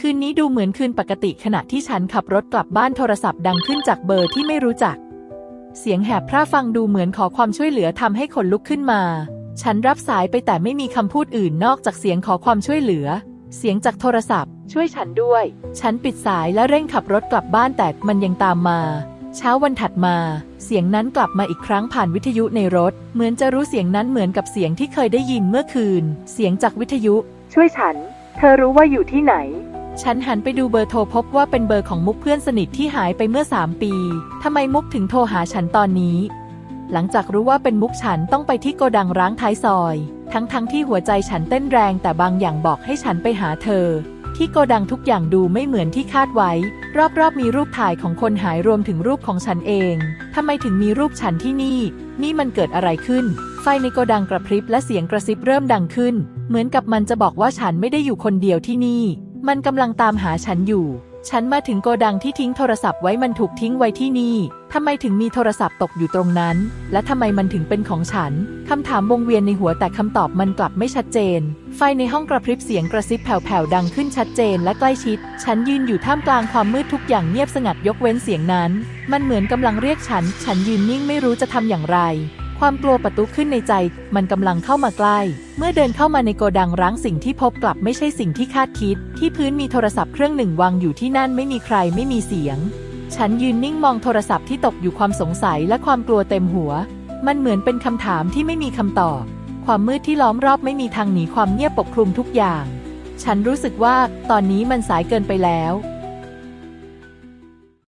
คืนนี้ดูเหมือนคืนปกติขณะที่ฉันขับรถกลับบ้านโทรศัพท์ดังขึ้นจากเบอร์ที่ไม่รู้จัก เสียงแหบพร่าฟังดูเหมือนขอความช่วยเหลือทำให้ขนลุกขึ้นมา ฉันรับสายไปแต่ไม่มีคำพูดอื่นนอกจากเสียงขอความช่วยเหลือ เสียงจากโทรศัพท์ ช่วยฉันด้วย ฉันปิดสายและเร่งขับรถกลับบ้านแต่มันยังตามมา เช้าวันถัดมา เสียงนั้นกลับมาอีกครั้งผ่านวิทยุในรถ เหมือนจะรู้เสียงนั้นเหมือนกับเสียงที่เคยได้ยินเมื่อคืน เสียงจากวิทยุ ช่วยฉัน เธอรู้ว่าอยู่ที่ไหน ฉันหันไปดูเบอร์โทรพบว่าเป็นเบอร์ของมุกเพื่อนสนิทที่หายไปเมื่อ 3 ปี ทำไมมุกถึงโทรหาฉันตอนนี้ หลังจากรู้ว่าเป็นมุกฉันต้องไปที่โกดังร้างท้ายซอย ทั้งๆทที่หัวใจฉันเต้นแรงแต่บางอย่างบอกให้ฉันไปหาเธอ ที่โกดังทุกอย่างดูไม่เหมือนที่คาดไว้ รอบๆมีรูปถ่ายของคนหายรวมถึงรูปของฉันเอง ทำไมถึงมีรูปฉันที่นี่ นี่มันเกิดอะไรขึ้น ไฟในโกดังกระพริบและเสียงกระซิบเริ่มดังขึ้น เหมือนกับมันจะบอกว่าฉันไม่ได้อยู่คนเดียวที่นี่ มันกำลังตามหาฉันอยู่ ฉันมาถึงโกดังที่ทิ้งโทรศัพท์ไว้มันถูกทิ้งไว้ที่นี่ ทำไมถึงมีโทรศัพท์ตกอยู่ตรงนั้น และทำไมมันถึงเป็นของฉัน คำถามวงเวียนในหัวแต่คำตอบมันกลับไม่ชัดเจน ไฟในห้องกระพริบเสียงกระซิบแผ่วๆดังขึ้นชัดเจนและใกล้ชิด ฉันยืนอยู่ท่ามกลางความมืดทุกอย่างเงียบสงัดยกเว้นเสียงนั้น มันเหมือนกำลังเรียกฉัน ฉันยืนนิ่งไม่รู้จะทำอย่างไร ความกลัวประตุขึ้นในใจ มันกำลังเข้ามาใกล้ เมื่อเดินเข้ามาในโกดังร้างสิ่งที่พบกลับไม่ใช่สิ่งที่คาดคิด ที่พื้นมีโทรศัพท์เครื่องหนึ่งวางอยู่ที่นั่นไม่มีใครไม่มีเสียง ฉันยืนนิ่งมองโทรศัพท์ที่ตกอยู่ความสงสัยและความกลัวเต็มหัว มันเหมือนเป็นคำถามที่ไม่มีคำตอบ ความมืดที่ล้อมรอบไม่มีทางหนีความเงียบปกคลุมทุกอย่าง ฉันรู้สึกว่าตอนนี้มันสายเกินไปแล้ว